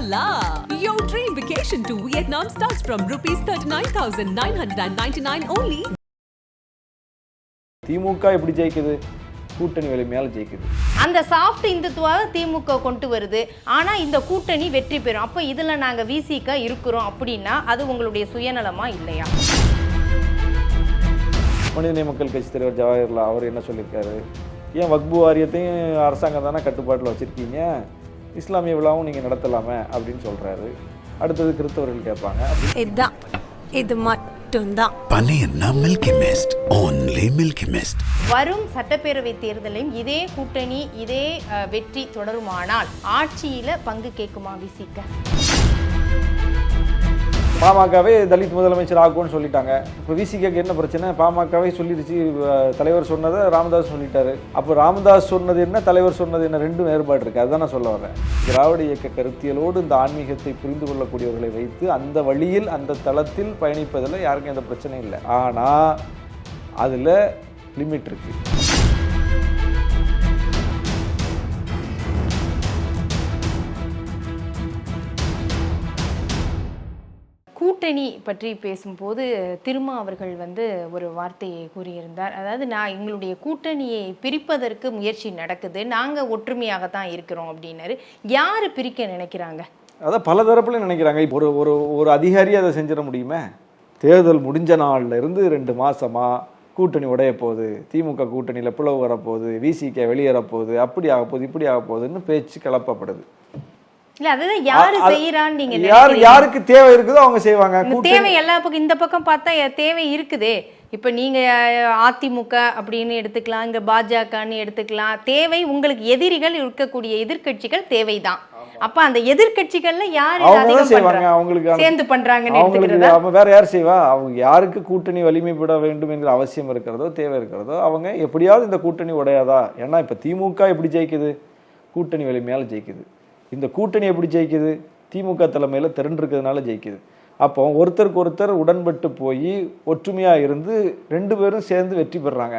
la! Your dream vacation to Vietnam starts from rupees 39,999 only. திமுக எப்படி ஜெயிக்குது? கூட்டணி வலிமையால் ஜெயிக்குது. அந்த சாஃப்ட் இந்துத்துவாவை திமுக கொண்டு வருது. ஆனா இந்த கூட்டணி வெற்றி பெறும். அப்போ இதுல நாங்க விசிக இருக்கிறோம் அப்படின்னா அது உங்களுடைய சுயநலமா இல்லையா? மனிதநேய மக்கள் கட்சி தலைவர் ஜவஹர்லால் அவர் என்ன சொல்லியிருக்காரு? ஏன் வக்பு வாரியத்தையும் அரசாங்கம் தானே கட்டுப்பாட்டில் வச்சுருக்கீங்க? இஸ்லாமிய விழாவும் நீங்கள் நடத்தலாமே அப்படின்னு சொல்கிறாரு அடுத்தது கிறிஸ்தவர்கள் கேட்பாங்க. இதுதான். இது மட்டும்தான். வரும் சட்டப்பேரவை தேர்தலையும் இதே கூட்டணி இதே வெற்றி தொடருமானால் ஆட்சியில பங்கு கேட்குமா விசிக? பாமகவே தலித் முதலமைச்சர் ஆகும்னு சொல்லிட்டாங்க. இப்போ விசிகேக்கு என்ன பிரச்சனை? பாமகவே சொல்லிடுச்சு. தலைவர் சொன்னதை ராமதாஸ் சொல்லிட்டாரு. அப்போ ராமதாஸ் சொன்னது என்ன தலைவர் சொன்னது என்ன? ரெண்டும் வேறுபாடு இருக்குது அதுதான் நான் சொல்ல வரேன் திராவிட இயக்க கருத்தியலோடு இந்த ஆன்மீகத்தை புரிந்து கொள்ளக்கூடியவர்களை வைத்து அந்த வழியில் அந்த தளத்தில் பயணிப்பதில் யாருக்கும் எந்த பிரச்சனையும் இல்லை. ஆனால் அதில் லிமிட் இருக்குது கூட்டணி பற்றி பேசும்போது திருமா அவர்கள் வந்து ஒரு வார்த்தையை கூறியிருந்தார். அதாவது நான் எங்களுடைய கூட்டணியை பிரிப்பதற்கு முயற்சி நடக்குது. நாங்கள் ஒற்றுமையாகத்தான் இருக்கிறோம் அப்படின்னாரு. யார் பிரிக்க நினைக்கிறாங்க? அதான் பல தரப்புல நினைக்கிறாங்க. இப்போ ஒரு ஒரு ஒரு அதிகாரி அதை செஞ்சிட முடியுமே? தேர்தல் முடிஞ்ச நாள்ல இருந்து ரெண்டு மாசமா கூட்டணி உடைய போகுது திமுக கூட்டணியில் பிளவு வரப்போகுது விசிகே வெளியேறப்போகுது அப்படி ஆக போகுது இப்படி ஆக போகுதுன்னு பேச்சு கிளப்பப்படுது. இல்ல அதுதான் யாரு செய்யறான்னு நீங்க யார்? யாருக்கு தேவை இருக்குதோ அவங்க செய்வாங்க. தேவை எல்லா பக்கம் இந்த பக்கம் பார்த்தா தேவை இருக்குதே. இப்ப நீங்க அதிமுக அப்படின்னு எடுத்துக்கலாம் இங்க பாஜகன்னு எடுத்துக்கலாம். தேவை உங்களுக்கு எதிரிகள் இருக்கக்கூடிய எதிர்க்கட்சிகள் தேவைதான். அப்ப அந்த எதிர்க்கட்சிகள்ல யாரு அதிகம் செய்வாங்க? அவங்களுக்கு சேர்ந்து பண்றாங்கன்னு அவங்களுக்கு அவங்க வேற யார் செய்வா? அவங்க யாருக்கு கூட்டணி வலிமைப்பட வேண்டும் என்கிற அவசியம் இருக்கிறதோ தேவை இருக்கிறதோ அவங்க எப்படியாவது இந்த கூட்டணி உடையாதா? ஏன்னா இப்ப திமுக எப்படி ஜெயிக்குது? கூட்டணி வலிமையால ஜெயிக்குது. இந்த கூட்டணி எப்படி ஜெயிக்குது? திமுக தலைமையில் திரண்டிருக்கிறதுனால ஜெயிக்குது. அப்போ ஒருத்தருக்கு ஒருத்தர் உடன்பட்டு போய் ஒற்றுமையாக இருந்து ரெண்டு பேரும் சேர்ந்து வெற்றி பெறுறாங்க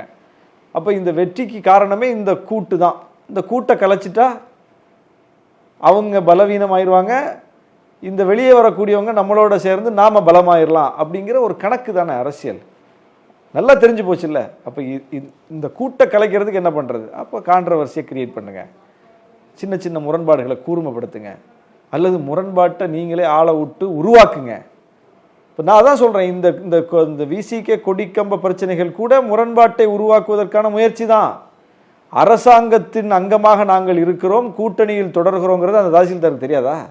அப்போ இந்த வெற்றிக்கு காரணமே இந்த கூட்டு தான். இந்த கூட்டை கலைச்சிட்டா அவங்க பலவீனமாயிருவாங்க. இந்த வெளியே வரக்கூடியவங்க நம்மளோட சேர்ந்து நாம பலமாயிரலாம் அப்படிங்கிற ஒரு கணக்கு தானே அரசியல். நல்லா தெரிஞ்சு போச்சுல்ல? அப்போ இந்த கூட்டை கலைக்கிறதுக்கு என்ன பண்ணுறது அப்போ கான்ட்ரவர்சியை கிரியேட் பண்ணுங்கள் சின்ன சின்ன முரண்பாடுகளை கூர்மைப்படுத்துங்க. அல்லது முரண்பாட்டை நீங்களே ஆளை விட்டு உருவாக்குங்க. இப்போ நான் தான் சொல்கிறேன் இந்த இந்த கொ- இந்த விசிகே கொடிக்கம்ப பிரச்சனைகள் கூட முரண்பாட்டை உருவாக்குவதற்கான முயற்சி தான். அரசாங்கத்தின் அங்கமாக நாங்கள் இருக்கிறோம் கூட்டணியில் தொடர்கிறோங்கிறது அந்த தாசில்தாருக்கு தெரியாதா?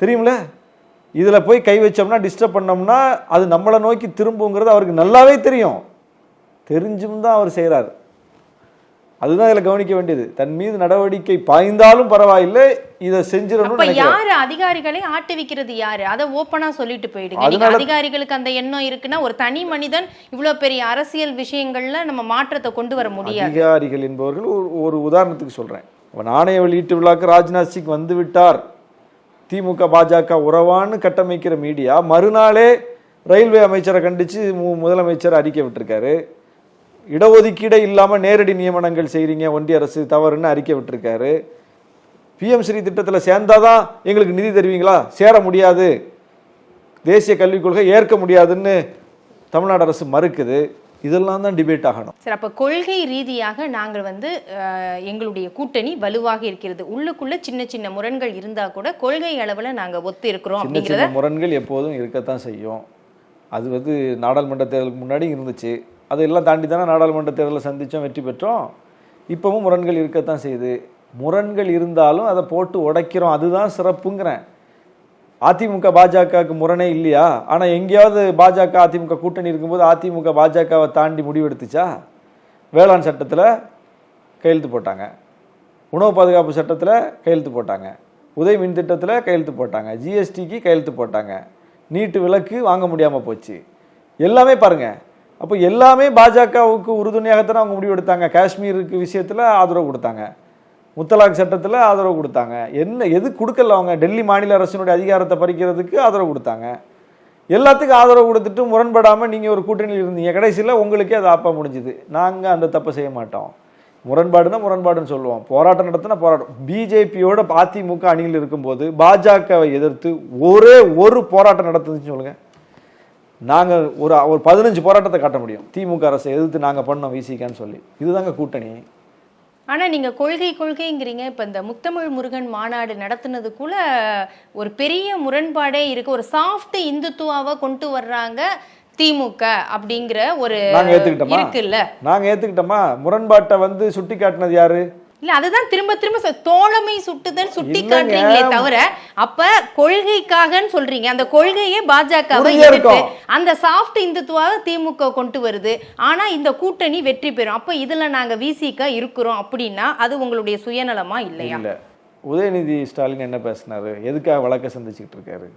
தெரியுமில இதில் போய் கை வச்சோம்னா டிஸ்டர்ப் பண்ணோம்னா அது நம்மளை நோக்கி திரும்புங்கிறது அவருக்கு நல்லாவே தெரியும். தெரிஞ்சும் தான் அவர் செய்கிறார். அதுதான் இதில் கவனிக்க வேண்டியது. தன் மீது நடவடிக்கை பாய்ந்தாலும் பரவாயில்லை இதை நினைக்கிறார் யாரு அதிகாரிகளை ஆட்டுவிக்கிறது யாரு? அதை ஓப்பனா சொல்லிட்டு போயிடுங்க. அதிகாரிகளுக்கு அந்த எண்ணம் இருக்குன்னா ஒரு தனி மனிதன் இவ்வளவு பெரிய அரசியல் விஷயங்கள்ல நம்ம மாற்றத்தை கொண்டு வர முடியாது. அதிகாரிகள் என்பவர்கள் ஒரு உதாரணத்துக்கு சொல்றேன். நாணய வெளியீட்டு விழாக்கு ராஜ்நாத் சிங் வந்து விட்டார். திமுக பாஜக உறவான்னு கட்டமைக்கிற மீடியா மறுநாளே ரயில்வே அமைச்சரை கண்டிச்சு மு- முதலமைச்சர் அறிக்கை விட்டிருக்காரு. இடஒதுக்கீடே இல்லாம நேரடி நியமனங்கள் செய்றீங்க ஒன்றிய அரசு தவறுன்னு அறிக்கை விட்டிருக்காரு. பிஎம் ஸ்ரீ திட்டத்துல சேர்ந்தாதான் எங்களுக்கு நிதி தருவீங்களா? சேர முடியாது. தேசிய கல்விக் கொள்கை ஏற்க முடியாதுன்னு தமிழ்நாடு அரசு மறுக்குது. இதெல்லாம் தான் டிபேட் ஆகணும். சரி அப்ப கொள்கை ரீதியாக நாங்கள் வந்து எங்களுடைய கூட்டணி வலுவாக இருக்கிறது. உள்ளுக்குள்ள சின்ன சின்ன முரண்கள் இருந்தா கூட கொள்கை அளவுல நாங்க ஒத்து இருக்கிறோம் சின்ன முரண்கள் எப்போதும் இருக்கத்தான் செய்யும். அது வந்து நாடாளுமன்ற தேர்தலுக்கு முன்னாடி இருந்துச்சு. அதையெல்லாம் தாண்டி தானே நாடாளுமன்ற தேர்தலை சந்தித்தோம் வெற்றி பெற்றோம். இப்போவும் முரண்கள் இருக்கத்தான் செய்யுது. முரண்கள் இருந்தாலும் அதை போட்டு உடைக்கிறோம். அதுதான் சிறப்புங்கிறேன். அதிமுக பாஜகவுக்கு முரணே இல்லையா? ஆனால் எங்கேயாவது பாஜக அதிமுக கூட்டணி இருக்கும்போது அதிமுக பாஜகவை தாண்டி முடிவெடுத்துச்சா? வேளாண் சட்டத்தில் கையெழுத்து போட்டாங்க. உணவு பாதுகாப்பு சட்டத்தில் கையெழுத்து போட்டாங்க. உதவி மின் திட்டத்தில் கையெழுத்து போட்டாங்க. ஜிஎஸ்டிக்கு கையெழுத்து போட்டாங்க. நீட்டு விலக்கு வாங்க முடியாமல் போச்சு. எல்லாமே பாருங்கள் அப்போ எல்லாமே பாஜகவுக்கு உறுதுணையாகத்தானே அவங்க முடிவு எடுத்தாங்க. காஷ்மீருக்கு விஷயத்தில் ஆதரவு கொடுத்தாங்க. முத்தலாக் சட்டத்தில் ஆதரவு கொடுத்தாங்க. என்ன எது கொடுக்கல அவங்க? டெல்லி மாநில அரசினுடைய அதிகாரத்தை பறிக்கிறதுக்கு ஆதரவு கொடுத்தாங்க. எல்லாத்துக்கும் ஆதரவு கொடுத்துட்டு முரண்படாமல் நீங்கள் ஒரு கூட்டணியில் இருந்தீங்க. கடைசியில் உங்களுக்கே அது ஆப்பா முடிஞ்சுது. நாங்கள் அந்த தப்பை செய்ய மாட்டோம். முரண்பாடுனா முரண்பாடுன்னு சொல்லுவோம். போராட்டம் நடத்தினா போராட்டம். பிஜேபியோட அதிமுக அணியில் இருக்கும்போது பாஜகவை எதிர்த்து ஒரே ஒரு போராட்டம் நடத்துதுன்னு சொல்லுங்கள் நாங்க ஒரு ஒரு பதினஞ்சு போராட்டத்தை காட்ட முடியும். திமுக அரசை எதிர்த்து நாங்க பண்ணோம் விசிகான்னு சொல்லி. இதுதாங்க கூட்டணி. ஆனா நீங்க கொள்கை கொள்கைங்கிறீங்க. இப்ப இந்த முத்தமிழ் முருகன் மாநாடு நடத்துனதுக்குள்ள ஒரு பெரிய முரண்பாடே இருக்கு. ஒரு சாஃப்ட் இந்துத்துவாவை கொண்டு வர்றாங்க திமுக அப்படிங்கிற ஒரு நாங்க ஏத்துக்கிட்டோமா? இருக்குல்ல. நாங்க ஏத்துக்கிட்டோமா? முரண்பாட்டை வந்து சுட்டி காட்டினது யாரு? இல்ல அதுதான் திரும்ப திரும்ப தோழமை சுட்டுதல் சுட்டி. காட்டுறீங்களே தவிர அப்ப கொள்கைக்காகன்னு சொல்றீங்க. அந்த கொள்கையே இருக்கும். அந்த சாஃப்ட் இந்துத்துவாவை திமுக கொண்டு வருது. ஆனா இந்த கூட்டணி வெற்றி பெறும். அப்ப இதுல நாங்க விசிக இருக்கிறோம் அப்படின்னா அது உங்களுடைய சுயநலமா இல்லையா? இல்ல. உதயநிதி ஸ்டாலின் என்ன பேசினாரு? எதுக்காக வழக்க சந்திச்சுக்கிட்டு இருக்காரு?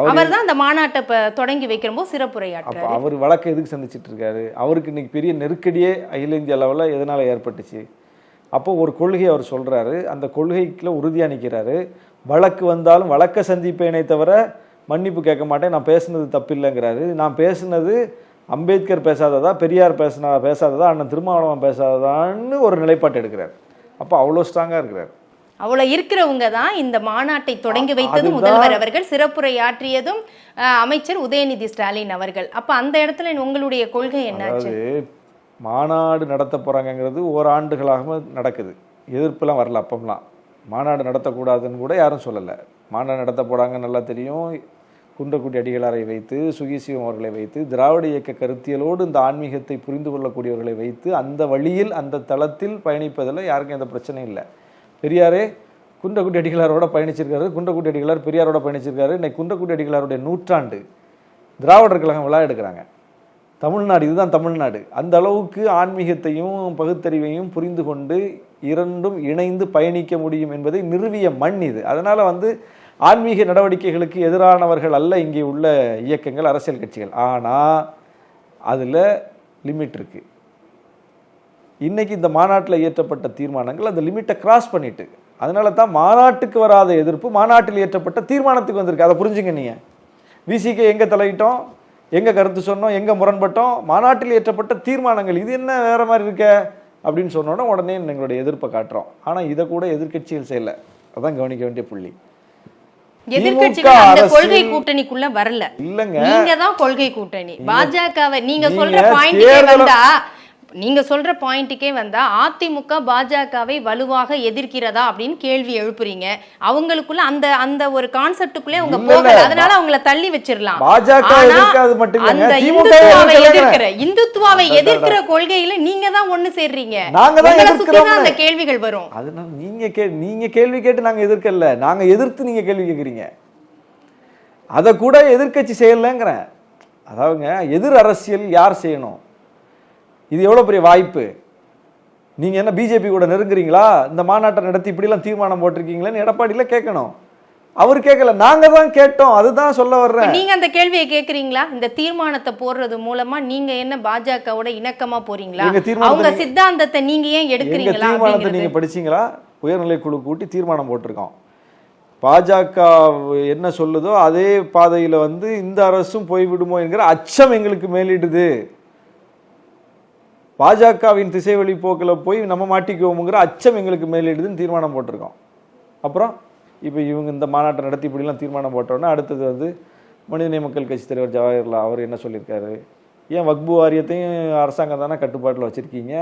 அவர் தான் அந்த மாநாட்டை இப்ப தொடங்கி வைக்கிறப்போ அப்போ சிறப்புரையாற்றாரு அவர் வழக்கை எதுக்கு சந்திச்சிட்டு இருக்காரு? அவருக்கு இன்னைக்கு பெரிய நெருக்கடியே அகில இந்திய அளவில் எதனால் ஏற்பட்டுச்சு? அப்போ ஒரு கொள்கை அவர் சொல்றாரு. அந்த கொள்கைக்குள்ள உறுதியாக நிற்கிறாரு வழக்கு வந்தாலும் வழக்க சந்திப்பேனே தவிர மன்னிப்பு கேட்க மாட்டேன். நான் பேசுனது தப்பில்லைங்கிறாரு. நான் பேசுனது அம்பேத்கர் பேசாததா பெரியார் பேசினா பேசாததா அண்ணன் திருமாவளவன் பேசாததான்னு ஒரு நிலைப்பாட்டு எடுக்கிறார். அப்போ அவ்வளோ ஸ்ட்ராங்காக இருக்கிறார். அவ்வளவு இருக்கிறவங்க தான் இந்த மாநாட்டை தொடங்கி வைத்ததும். முதல்வர் அவர்கள். சிறப்புரையாற்றியதும் அமைச்சர் உதயநிதி ஸ்டாலின் அவர்கள். அப்ப அந்த இடத்துல உங்களுடைய கொள்கை என்னாச்சு? மாநாடு நடத்த போகிறாங்கங்கிறது ஓராண்டுகளாக நடக்குது. எதிர்ப்புலாம் வரல அப்பம்லாம். மாநாடு நடத்தக்கூடாதுன்னு கூட யாரும் சொல்லலை. மாநாடு நடத்த போகிறாங்க நல்லா தெரியும். குன்றக்குடி அடிகளாரை வைத்து சுகிசிவம் அவர்களை வைத்து திராவிட இயக்க கருத்தியலோடு இந்த ஆன்மீகத்தை புரிந்து கொள்ளக்கூடியவர்களை வைத்து அந்த வழியில் அந்த தளத்தில் பயணிப்பதில் யாருக்கும் எந்த பிரச்சனையும் இல்லை. பெரியாரே குண்டக்குட்டி அடிகளாரோட பயணிச்சிருக்காரு குண்டக்குட்டி அடிகளார் பெரியாரோட பயணிச்சிருக்காரு. இன்னைக்கு குன்றக்குடி அடிகளாருடைய நூற்றாண்டு திராவிடர் கழகம் விழா எடுக்கிறாங்க. தமிழ்நாடு இதுதான் தமிழ்நாடு. அந்த அளவுக்கு ஆன்மீகத்தையும் பகுத்தறிவையும் புரிந்து கொண்டு இரண்டும் இணைந்து பயணிக்க முடியும் என்பதை நிறுவிய மண் இது. அதனால் வந்து ஆன்மீக நடவடிக்கைகளுக்கு எதிரானவர்கள் அல்ல இங்கே உள்ள இயக்கங்கள் அரசியல் கட்சிகள். ஆனால் அதில் லிமிட் இருக்குது இன்னைக்கு இந்த மாநாட்டில் இயற்றப்பட்ட தீர்மானங்கள் அந்த லிமிட்டை கிராஸ் பண்ணிட்டு அதனால தான் மாநாட்டுக்கு வராத எதிர்ப்பு மாநாட்டில் இயற்றப்பட்ட தீர்மானத்துக்கு வந்திருக்கு. அதை புரிஞ்சுங்க நீங்க. விசிகே எங்க தலையிட்டோம்? எங்க கருத்து சொன்னோம்? எங்க முரண்பட்டோம்? மாநாட்டில் இயற்றப்பட்ட தீர்மானங்கள் இது என்ன வேற மாதிரி இருக்க? அப்படின்னு சொன்னோன்னா உடனே எங்களுடைய எதிர்ப்பை காட்டுறோம். ஆனா இதை கூட எதிர்க்கட்சிகள் செய்யல. அதான் கவனிக்க வேண்டிய புள்ளி. அந்த கொள்கை கூட்டணிக்குள்ள வரல. இல்லைங்க. நீங்க தான் கொள்கை கூட்டணி. பாஜகவை நீங்க சொல்ற தேர்தல- வந்தா நீங்க சொல்ற பாயிண்ட்டுக்கே வந்தா அதிமுக பாஜகவை வலுவாக எதிர்க்கிறதா அப்படின்னு கேள்வி எழுப்புறீங்க. அவங்களுக்குள்ள அந்த அந்த ஒரு கான்செப்டுக்குள்ளே அவங்க போகல. அதனால அவங்கள தள்ளி இல்லைங்க, அந்த இந்துத்துவாவை. எதிர்க்கிற இந்துத்துவாவை. எதிர்க்கிற கொள்கையில நீங்க தான் ஒண்ணு சேர்றீங்க. நாங்க தான். அந்த கேள்விகள் வரும். அதனால நீங்க கே நீங்க கேள்வி கேட்டு நாங்க எதிர்க்கல. நாங்க எதிர்த்து நீங்க கேள்வி கேட்குறீங்க அதை கூட எதிர்க்கட்சி செய்யலைங்கிறேன். அதாவதுங்க எதிர் அரசியல் யார் செய்யணும்? இது எவ்வளவு பெரிய வாய்ப்பு? நீங்க என்ன பிஜேபி கூட நெருங்குறீங்களா? இந்த மாநாட்டை நடத்தி இப்படிலாம் தீர்மானம் போட்டிருக்கீங்களேன்னு எடப்பாடியில கேட்கணும். அவர் கேட்கல. நாங்க தான் கேட்டோம். அதுதான் சொல்ல வர்றேன். நீங்க அந்த கேள்வியை கேக்குறீங்களா? இந்த தீர்மானத்தை போடுறது மூலமா நீங்க என்ன பாஜகவோட இணக்கமா போறீங்களா? அவங்க சித்தாந்தத்தை நீங்க ஏன் எடுக்கிறீங்களா தீர்மானத்தை நீங்க படிச்சீங்களா? உயர்நிலை குழு கூட்டி தீர்மானம் போட்டிருக்கோம். பாஜக என்ன சொல்லுதோ அதே பாதையில வந்து இந்த அரசும் போய்விடுமோ என்கிற அச்சம் எங்களுக்கு மேலிடுது. பாஜகவின் திசைவழி போக்கில் போய் நம்ம மாட்டிக்குவோமுங்கிற அச்சம் எங்களுக்கு மேலிடுதுன்னு தீர்மானம் போட்டிருக்கோம். அப்புறம் இப்போ இவங்க இந்த மாநாட்டை நடத்தி இப்படிலாம் தீர்மானம் போட்டோன்னா அடுத்தது வந்து மனிதநேய மக்கள் கட்சி தலைவர் ஜவஹர்லால் அவர் என்ன சொல்லியிருக்காரு? ஏன் வக்பு வாரியத்தையும் அரசாங்கம் தானே கட்டுப்பாட்டில் வச்சுருக்கீங்க?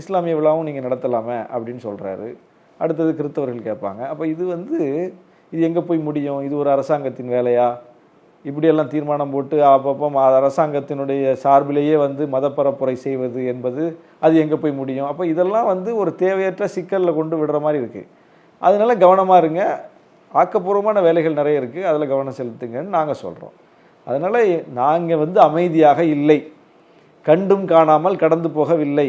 இஸ்லாமிய விழாவும் நீங்கள் நடத்தலாமே அப்படின்னு சொல்கிறாரு அடுத்தது கிறிஸ்தவர்கள் கேட்பாங்க. அப்போ இது வந்து இது எங்கே போய் முடியும்? இது ஒரு அரசாங்கத்தின் வேலையா? இப்படியெல்லாம் தீர்மானம் போட்டு அப்பப்போ அரசாங்கத்தினுடைய சார்பிலேயே வந்து மதப்பரப்புரை செய்வது என்பது அது எங்கே போய் முடியும்? அப்போ இதெல்லாம் வந்து ஒரு தேவையற்ற சிக்கலில் கொண்டு விடுற மாதிரி இருக்குது அதனால கவனமாக இருங்க. ஆக்கப்பூர்வமான வேலைகள் நிறைய இருக்குது அதில் கவனம் செலுத்துங்கன்னு நாங்கள் சொல்கிறோம் அதனால் நாங்கள் வந்து அமைதியாக இல்லை. கண்டும் காணாமல் கடந்து போகவில்லை.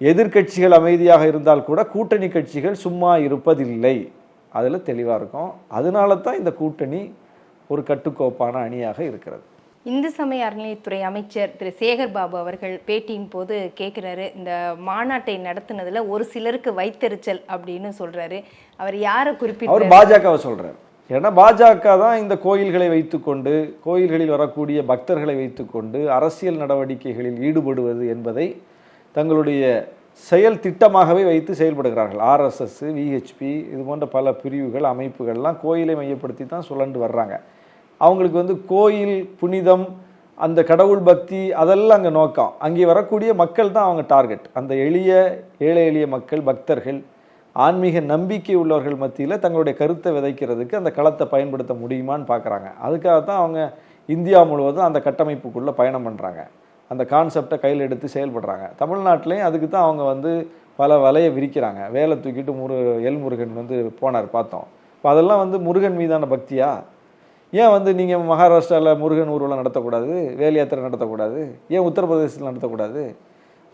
எதிர்க்கட்சிகள் அமைதியாக இருந்தால் கூட கூட்டணி கட்சிகள் சும்மா இருப்பதில்லை. அதில் தெளிவாக இருக்கும். அதனால தான் இந்த கூட்டணி ஒரு கட்டுக்கோப்பான அணியாக இருக்கிறது. இந்து சமய அறநிலையத்துறை அமைச்சர் திரு. சேகர் பாபு அவர்கள் பேட்டியின் போது கேட்குறாரு இந்த மாநாட்டை நடத்துனதுல ஒரு சிலருக்கு வைத்தெரிச்சல் அப்படின்னு சொல்றாரு. அவர் யாரை அவர் குறிப்பிட்டு பாஜகவை சொல்றார். ஏன்னா பாஜக தான் இந்த கோயில்களை வைத்துக்கொண்டு கோயில்களில் வரக்கூடிய பக்தர்களை வைத்துக்கொண்டு அரசியல் நடவடிக்கைகளில் ஈடுபடுவது என்பதை தங்களுடைய செயல் திட்டமாகவே வைத்து செயல்படுகிறார்கள். ஆர்எஸ்எஸ் விஹெச்பி இது போன்ற பல பிரிவுகள் அமைப்புகள்லாம் கோயிலை மையப்படுத்தி தான் சுழண்டு வர்றாங்க. அவங்களுக்கு வந்து கோயில் புனிதம் அந்த கடவுள் பக்தி அதெல்லாம் அங்கே நோக்கம். அங்கே வரக்கூடிய மக்கள் தான் அவங்க டார்கெட் அந்த எளிய ஏழை எளிய மக்கள் பக்தர்கள் ஆன்மீக நம்பிக்கை உள்ளவர்கள் மத்தியில் தங்களுடைய கருத்தை விதைக்கிறதுக்கு அந்த களத்தை பயன்படுத்த முடியுமான்னு பார்க்குறாங்க அதுக்காக தான் அவங்க இந்தியா முழுவதும் அந்த கட்டமைப்புக்குள்ளே பயணம் பண்ணுறாங்க அந்த கான்செப்டை கையில் எடுத்து செயல்படுறாங்க. தமிழ்நாட்டிலையும் அதுக்கு தான் அவங்க வந்து பல வலையை விரிக்கிறாங்க. வேலை தூக்கிட்டு முரு எல் முருகன் வந்து போனார் பார்த்தோம். இப்போ அதெல்லாம் வந்து முருகன் மீதான பக்தியாக ஏன் வந்து நீங்கள் மகாராஷ்டிராவில் முருகன் ஊர்வலம் நடத்தக்கூடாது? வேல் யாத்திரை நடத்தக்கூடாது? ஏன் உத்தரப்பிரதேசத்தில் நடத்தக்கூடாது?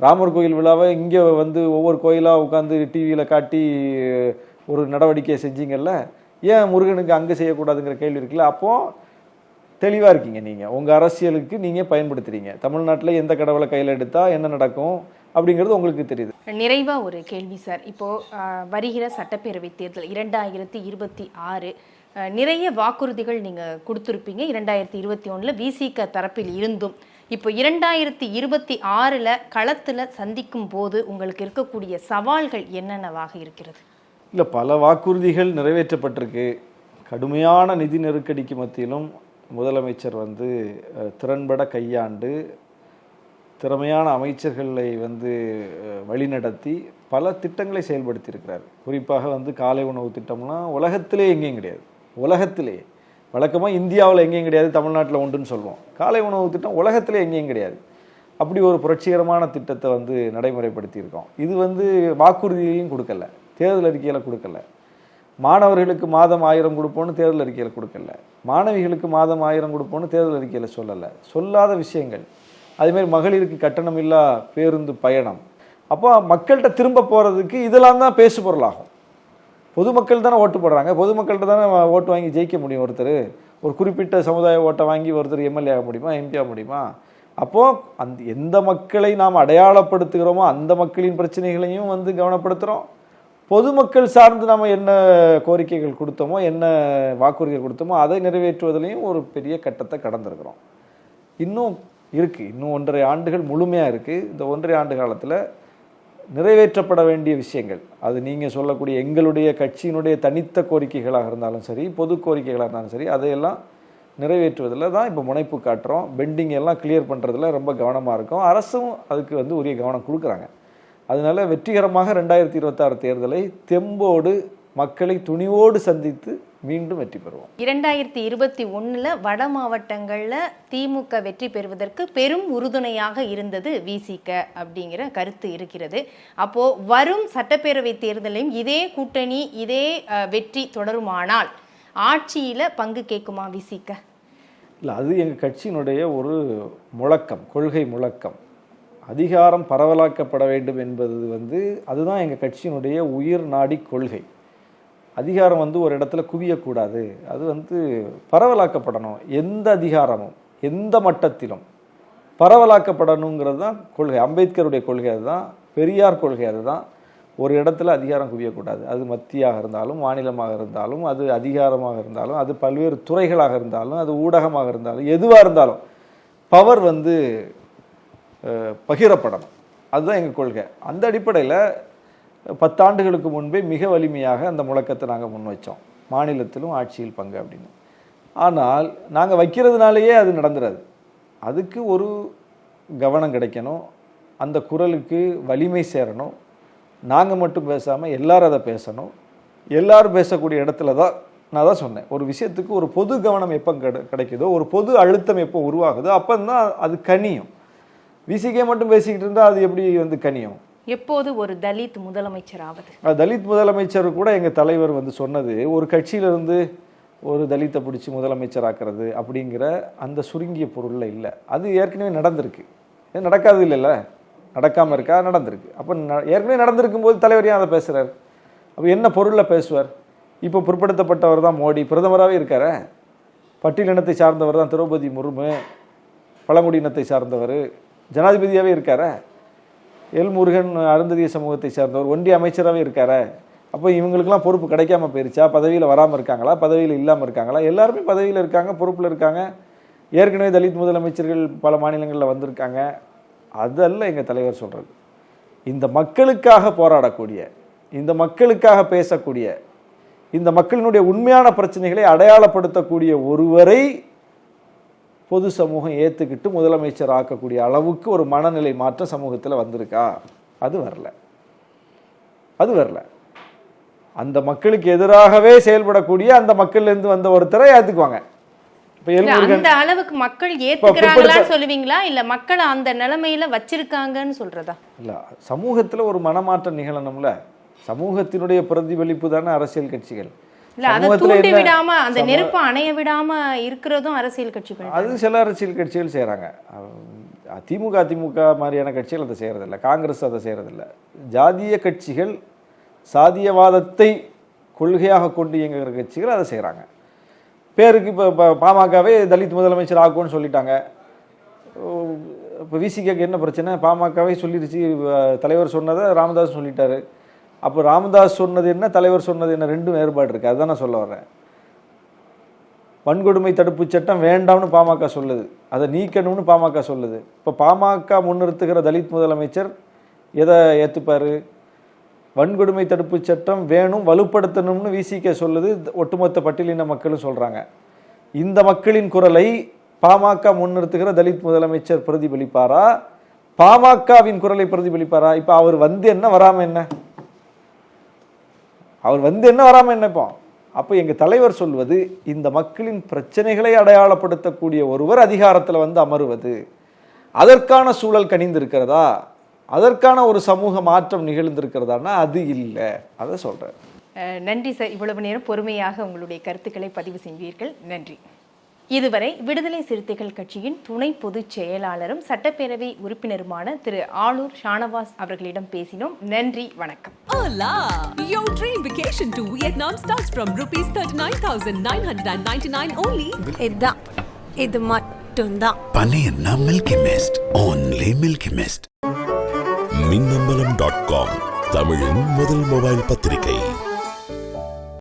ராமர் கோயில் விழாவை இங்கே வந்து ஒவ்வொரு கோயிலாக உட்காந்து டிவியில் காட்டி ஒரு நடவடிக்கையை செஞ்சீங்கல்ல? ஏன் முருகனுக்கு அங்கே செய்யக்கூடாதுங்கிற கேள்வி இருக்குல்ல? அப்போது தெளிவாக இருக்கீங்க நீங்கள் உங்கள் அரசியலுக்கு நீங்கள் பயன்படுத்துகிறீங்க தமிழ்நாட்டில் எந்த கடவுளை கையில் எடுத்தால் என்ன நடக்கும் அப்படிங்கிறது உங்களுக்கு தெரியுது. நிறைவாக ஒரு கேள்வி சார். இப்போது வருகிற சட்டப்பேரவை தேர்தல் இரண்டாயிரத்தி இருபத்தி ஆறு நிறைய வாக்குறுதிகள் நீங்கள் கொடுத்துருப்பீங்க. இரண்டாயிரத்தி இருபத்தி ஒன்றில் விசிக தரப்பில் இருந்தும். இப்போ இரண்டாயிரத்தி இருபத்தி ஆறில் களத்தில் சந்திக்கும் போது உங்களுக்கு இருக்கக்கூடிய சவால்கள் என்னென்னவாக இருக்கிறது? இல்லை பல வாக்குறுதிகள் நிறைவேற்றப்பட்டிருக்கு. கடுமையான நிதி நெருக்கடிக்கு மத்தியிலும் முதலமைச்சர் வந்து திறன்பட கையாண்டு திறமையான அமைச்சர்களை வந்து வழிநடத்தி பல திட்டங்களை செயல்படுத்தியிருக்கிறார். குறிப்பாக வந்து காலை உணவு திட்டம்லாம் உலகத்திலே எங்கேயும் கிடையாது. உலகத்திலே. வழக்கமாக இந்தியாவில் எங்கேயும் கிடையாது தமிழ்நாட்டில் உண்டுன்னு சொல்லுவோம் காலை உணவு திட்டம் உலகத்திலே எங்கேயும் கிடையாது. அப்படி ஒரு புரட்சிகரமான திட்டத்தை வந்து நடைமுறைப்படுத்தியிருக்கோம். இது வந்து வாக்குறுதியையும் கொடுக்கல. தேர்தல் அறிக்கையில் கொடுக்கல. மாணவர்களுக்கு மாதம் ஆயிரம் கொடுப்போன்னு தேர்தல் அறிக்கையில் கொடுக்கல. மாணவிகளுக்கு மாதம் ஆயிரம் கொடுப்போன்னு தேர்தல் அறிக்கையில் சொல்லலை. சொல்லாத விஷயங்கள். அதேமாதிரி மகளிருக்கு கட்டணமில்லா பேருந்து பயணம். அப்போ மக்கள்கிட்ட திரும்ப போகிறதுக்கு இதெல்லாம் தான் பேசு பொருளாகும் பொதுமக்கள் தானே ஓட்டு போடுறாங்க. பொதுமக்கள்கிட்ட தானே ஓட்டு வாங்கி ஜெயிக்க முடியும் ஒருத்தர். ஒரு குறிப்பிட்ட சமுதாய ஓட்டை வாங்கி ஒருத்தர் எம்எல்ஏ ஆக முடியுமா எம்பி ஆக முடியுமா? அப்போது அந்த எந்த மக்களை நாம் அடையாளப்படுத்துகிறோமோ அந்த மக்களின் பிரச்சனைகளையும் வந்து கவனப்படுத்துகிறோம் பொதுமக்கள் சார்ந்து நம்ம என்ன கோரிக்கைகள் கொடுத்தோமோ என்ன வாக்குறுதிகள் கொடுத்தோமோ அதை நிறைவேற்றுவதிலையும் ஒரு பெரிய கட்டத்தை கடந்திருக்கிறோம். இன்னும் இருக்குது இன்னும் ஒன்றரை ஆண்டுகள் முழுமையாக இருக்குது இந்த ஒன்றரை ஆண்டு காலத்தில் நிறைவேற்றப்பட வேண்டிய விஷயங்கள். அது நீங்கள் சொல்லக்கூடிய எங்களுடைய கட்சியினுடைய தனித்த கோரிக்கைகளாக இருந்தாலும் சரி பொது கோரிக்கைகளாக இருந்தாலும் சரி அதையெல்லாம் நிறைவேற்றுவதில் தான் இப்போ முனைப்பு காட்டுறோம். பெண்டிங் எல்லாம் கிளியர் பண்ணுறதுல ரொம்ப கவனமாக இருக்கும். அரசும் அதுக்கு வந்து உரிய கவனம் கொடுக்குறாங்க. அதனால வெற்றிகரமாக ரெண்டாயிரத்தி இருபத்தாறு தேர்தலை தெம்போடு மக்களை துணிவோடு சந்தித்து மீண்டும் வெற்றி பெறுவோம். இரண்டாயிரத்தி இருபத்தி ஒண்ணுல வட மாவட்டங்கள்ல திமுக வெற்றி பெறுவதற்கு பெரும் உறுதுணையாக இருந்தது விசிக அப்படிங்கிற கருத்து இருக்கிறது. அப்போ வரும் சட்டப்பேரவை தேர்தலையும் இதே கூட்டணி இதே வெற்றி தொடருமானால் ஆட்சியில பங்கு கேட்குமா விசிக இல்லை அது எங்கள் கட்சியினுடைய ஒரு முழக்கம் கொள்கை முழக்கம். அதிகாரம் பரவலாக்கப்பட வேண்டும் என்பது வந்து அதுதான் எங்கள் கட்சியினுடைய உயிர் நாடி கொள்கை. அதிகாரம் வந்து ஒரு இடத்துல குவியக்கூடாது. அது வந்து பரவலாக்கப்படணும். எந்த அதிகாரமும் எந்த மட்டத்திலும் பரவலாக்கப்படணுங்கிறது தான் கொள்கை. அம்பேத்கருடைய கொள்கை அதுதான் பெரியார் கொள்கை அதுதான். ஒரு இடத்துல அதிகாரம் குவியக்கூடாது. அது மத்தியாக இருந்தாலும் மாநிலமாக இருந்தாலும் அது அதிகாரமாக இருந்தாலும் அது பல்வேறு துறைகளாக இருந்தாலும் அது ஊடகமாக இருந்தாலும் எதுவாக இருந்தாலும் பவர் வந்து பகிரப்படணும். அதுதான் எங்கள் கொள்கை. அந்த அடிப்படையில் பத்தாண்டுகளுக்கு முன்பே மிக வலிமையாக அந்த முழக்கத்தை நாங்கள் முன் வச்சோம். மாநிலத்திலும் ஆட்சியில் பங்கு அப்படின்னு. ஆனால் நாங்கள் வைக்கிறதுனாலேயே அது நடந்துடாது அதுக்கு ஒரு கவனம் கிடைக்கணும். அந்த குரலுக்கு வலிமை சேரணும். நாங்கள் மட்டும் பேசாமல் எல்லாரும் அதை பேசணும். எல்லாரும் பேசக்கூடிய இடத்துல தான் நான் தான் சொன்னேன். ஒரு விஷயத்துக்கு ஒரு பொது கவனம் எப்போ கிடை கிடைக்குதோ ஒரு பொது அழுத்தம் எப்போ உருவாகுதோ அப்போ தான் அது கனியும். விசிகே மட்டும் பேசிக்கிட்டு இருந்தால் அது எப்படி வந்து கனியும்? எப்போது ஒரு தலித் முதலமைச்சர் ஆவது தலித் முதலமைச்சர் கூட எங்கள் தலைவர் வந்து சொன்னது ஒரு கட்சியிலிருந்து ஒரு தலித்தை பிடிச்சி முதலமைச்சராக்குறது அப்படிங்கிற அந்த சுருங்கிய பொருளில் இல்லை. அது ஏற்கனவே நடந்திருக்கு. நடக்காது இல்லைல்ல? நடக்காமல் இருக்கா? நடந்திருக்கு. அப்போ ந- ஏற்கனவே நடந்திருக்கும் போது தலைவர் ஏன் அதை பேசுகிறார் அப்போ என்ன பொருளில் பேசுவார்? இப்போ பிற்படுத்தப்பட்டவர் தான் மோடி. பிரதமராகவே இருக்கார? பட்டியலினத்தை சார்ந்தவர் தான் திரௌபதி முர்மு பழங்குடியினத்தை சார்ந்தவர். ஜனாதிபதியாகவே இருக்காரா? எல் முருகன் அருந்ததிய சமூகத்தை சார்ந்தவர் ஒன்றிய அமைச்சராகவே இருக்காரு. அப்போ இவங்களுக்கெல்லாம் பொறுப்பு கிடைக்காம போயிருச்சா? பதவியில் வராமல் இருக்காங்களா? பதவியில் இல்லாமல் இருக்காங்களா? எல்லாருமே பதவியில் இருக்காங்க பொறுப்பில் இருக்காங்க. ஏற்கனவே தலித் முதலமைச்சர்கள் பல மாநிலங்களில் வந்திருக்காங்க. அதல்ல எங்கள் தலைவர் சொல்கிறது இந்த மக்களுக்காக போராடக்கூடிய இந்த மக்களுக்காக பேசக்கூடிய இந்த மக்களினுடைய உண்மையான பிரச்சனைகளை அடையாளப்படுத்தக்கூடிய ஒருவரை பொது சமூகம் ஏற்றுக்கிட்டு முதலமைச்சர் ஆக்கக்கூடிய அளவுக்கு ஒரு மனநிலை மாற்றம் சமூகத்தில் வந்திருக்கா? அது வரல. அது வரல. அந்த மக்களுக்கு எதிராகவே செயல்படக்கூடிய அந்த மக்கள்லேருந்து வந்த ஒருத்தரை ஏற்றுக்குவாங்க அந்த அளவுக்கு மக்கள் ஏத்துக்கிறாங்களான்னு சொல்லுவீங்களா? இல்ல மக்களை அந்த நிலைமையில வச்சிருக்காங்கன்னு சொல்றதா? இல்லை சமூகத்தில் ஒரு மனமாற்றம் நிகழணும்ல. சமூகத்தினுடைய பிரதிபலிப்பு தானே அரசியல் கட்சிகள். இல்ல அதை தூண்டி விடாம அந்த நெருப்பை அணைய விடாம இருக்கிறதும் அரசியல் கட்சிகள் அது சில அரசியல் கட்சிகள் செய்கிறாங்க திமுக அதிமுக மாதிரியான கட்சிகள் அதை செய்கிறதில்ல காங்கிரஸ் அதை செய்கிறதில்ல ஜாதிய கட்சிகள் சாதியவாதத்தை கொள்கையாக கொண்டு இயங்குகிற கட்சிகள் அதை செய்கிறாங்க பேருக்கு இப்போ பாமகவே தலித் முதலமைச்சர் ஆக்கும்னு சொல்லிட்டாங்க. இப்போ விசிகேக்கு என்ன பிரச்சனை? பாமகவே சொல்லிருச்சு. அஹ், தலைவர் சொன்னதை ராமதாஸ் சொல்லிட்டாரு. அப்போ ராமதாஸ் சொன்னது என்ன தலைவர் சொன்னது என்ன ரெண்டும் வேறுபாடு இருக்குது அதுதான் நான் சொல்ல வரேன் வன்கொடுமை தடுப்பு சட்டம் வேண்டாம்னு பாமக சொல்லுது. அதை நீக்கணும்னு பாமக சொல்லுது. இப்போ பாமக முன்னிறுத்துகிற தலித் முதலமைச்சர் எதை ஏற்றுப்பார் வன்கொடுமை தடுப்பு சட்டம் வேணும் வலுப்படுத்தணும்னு விசிக சொல்லுது. ஒட்டுமொத்த பட்டியலின மக்களும் சொல்கிறாங்க இந்த மக்களின் குரலை பாமக முன்னிறுத்துகிற தலித் முதலமைச்சர் பிரதிபலிப்பாரா? பாமகவின் குரலை பிரதிபலிப்பாரா? இப்போ அவர் வந்து என்ன வராமல் என்ன? அவர் வந்து என்ன வராமல் நினைப்போம் அப்போ எங்கள் தலைவர் சொல்வது இந்த மக்களின் பிரச்சனைகளை அடையாளப்படுத்தக்கூடிய ஒருவர் அதிகாரத்தில் வந்து அமருவது அதற்கான சூழல் கனிந்திருக்கிறதா? அதற்கான ஒரு சமூக மாற்றம் நிகழ்ந்திருக்கிறதானா அது இல்லை. அதை சொல்கிறேன் நன்றி சார். இவ்வளவு நேரம் பொறுமையாக உங்களுடைய கருத்துக்களை பதிவு செய்வீர்கள். நன்றி. இதுவரை விடுதலை சிறுத்தைகள் கட்சியின் துணை பொதுச் செயலாளரும் சட்டப்பேரவை உறுப்பினருமான திரு ஆளூர் ஷானவாஸ் அவர்களிடம் பேசினோம் நன்றி வணக்கம்! Your dream vacation to Vietnam starts from rupees 39,999 only. இதுதான் இது மட்டும்தான் Panena Milky Mist. Only Milky Mist. Minnambalam dot com தமிழின் முதல் மொபைல் பத்திரிகை